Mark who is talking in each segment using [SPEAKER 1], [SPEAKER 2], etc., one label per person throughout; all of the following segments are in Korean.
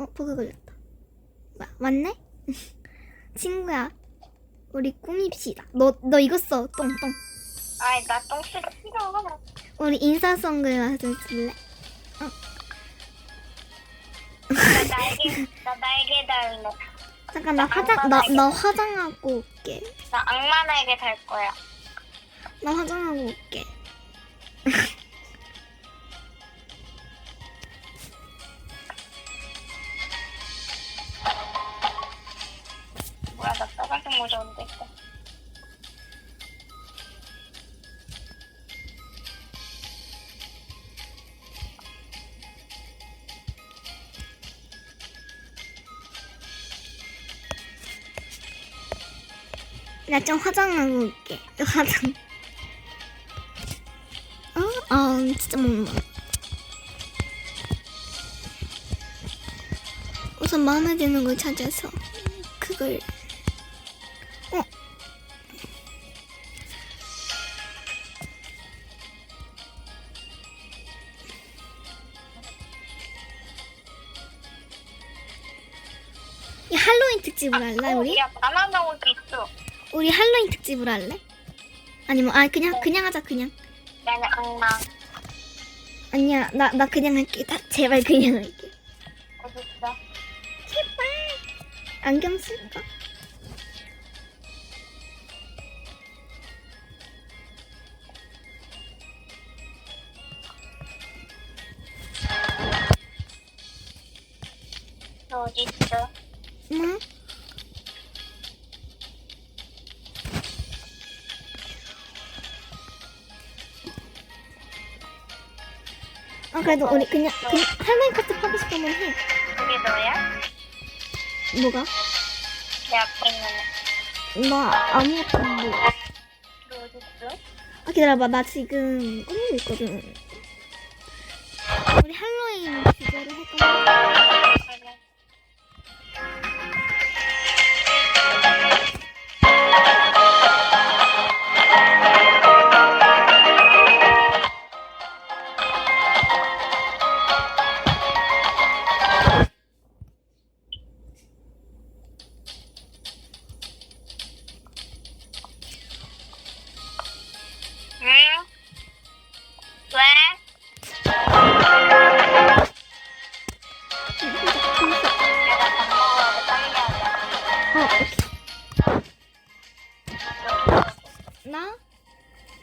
[SPEAKER 1] 어, 버그 걸렸다. 마, 맞네? 친구야, 우리 꾸밉시다. 너, 너 이거 써, 똥똥.
[SPEAKER 2] 아이 나똥 싫어 싫어.
[SPEAKER 1] 우리 인사송글 맞을래?
[SPEAKER 2] 나 날개 나 날개 달래.
[SPEAKER 1] 잠깐, 나 화장, 나, 나 화장하고 올게.
[SPEAKER 2] 나 악마 날개 달 거야.
[SPEAKER 1] 나 화장하고 올게.
[SPEAKER 2] 나 빨간색 모자 언제 있어?
[SPEAKER 1] 나좀 화장하고 올게. 화장. 어? 아, 진짜 못나. 우선 마음에 드는 걸 찾아서 그걸 이 할로윈 특집을 할래 우리?
[SPEAKER 2] 야 바나나 옷 있어.
[SPEAKER 1] 우리 할로윈 특집을 할래? 아니면 아 그냥 그냥 하자 그냥
[SPEAKER 2] 나는 악마.
[SPEAKER 1] 아니야 나 나 그냥 할게 다, 제발 그냥 할게
[SPEAKER 2] 어디 있어?
[SPEAKER 1] 제발 안경 쓸까?
[SPEAKER 2] 너 어디 있어?
[SPEAKER 1] 응? 아 그래도 우리 그냥 그냥 할로윈 카트 하고 싶으면 해
[SPEAKER 2] 그게 너야?
[SPEAKER 1] 뭐가?
[SPEAKER 2] 내 앞에 있는 애.
[SPEAKER 1] 나 아무것도
[SPEAKER 2] 못너 어디 있어?
[SPEAKER 1] 아 기다려봐 나 지금 꾸미고 있거든 우리 할로윈 주제로 할 거야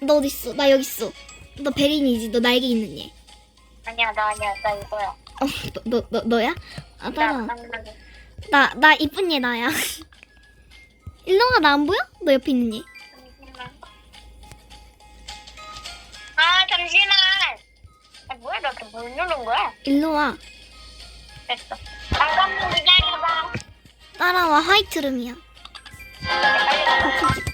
[SPEAKER 1] 너 어디 있어? 나 여기 있어 너 베린이지 너 날개 있는 얘
[SPEAKER 2] 아니야, 나 아니야. 나 이거야.
[SPEAKER 1] 어, 너, 너, 너, 너야? 아,
[SPEAKER 2] 나
[SPEAKER 1] 따라.
[SPEAKER 2] 나,
[SPEAKER 1] 나 이쁜 얘 나야. 일로와, 나안 보여? 너 옆에 있는 얘.
[SPEAKER 2] 아, 잠시만. 아, 뭐야? 나또뭘 누른 거야?
[SPEAKER 1] 일로와.
[SPEAKER 2] 됐어. 잠깐만 기다려봐.
[SPEAKER 1] 따라와, 화이트룸이야.
[SPEAKER 2] 빨리 가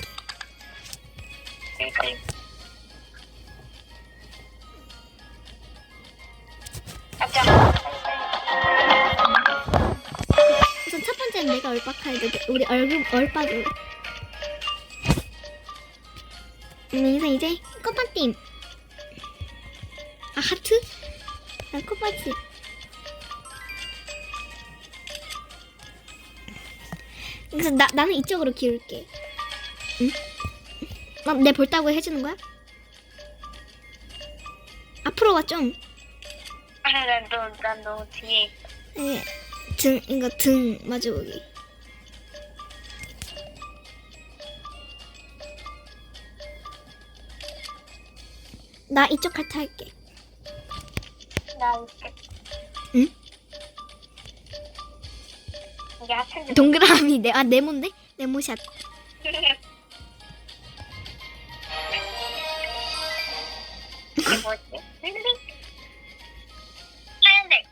[SPEAKER 1] 돼. 우리 얼굴, 얼빡을. 음, 인사 이제 꽃밭팀. 아, 하트? 아, 꽃밭이. 그래서 나, 나는 이쪽으로 기울게. 응? 나, 내 볼따구 해주는 거야? 앞으로 와, 좀.
[SPEAKER 2] 아, 난 너, 난너 뒤에.
[SPEAKER 1] 예, 등, 이거 등 마주보기. 나 이쪽 카트 할게.
[SPEAKER 2] 나 이렇게.
[SPEAKER 1] 응?
[SPEAKER 2] 이게.
[SPEAKER 1] 동그라미 네, 아 네모인데? 네모샷.
[SPEAKER 2] 이게 뭐지? 하얀색.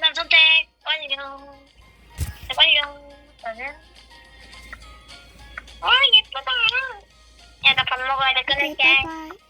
[SPEAKER 2] 난 선택 완료. 네, 완료. 저는. 아 예쁘다. 야 나 밥 먹어야 돼 끊을게.
[SPEAKER 1] 바이바이.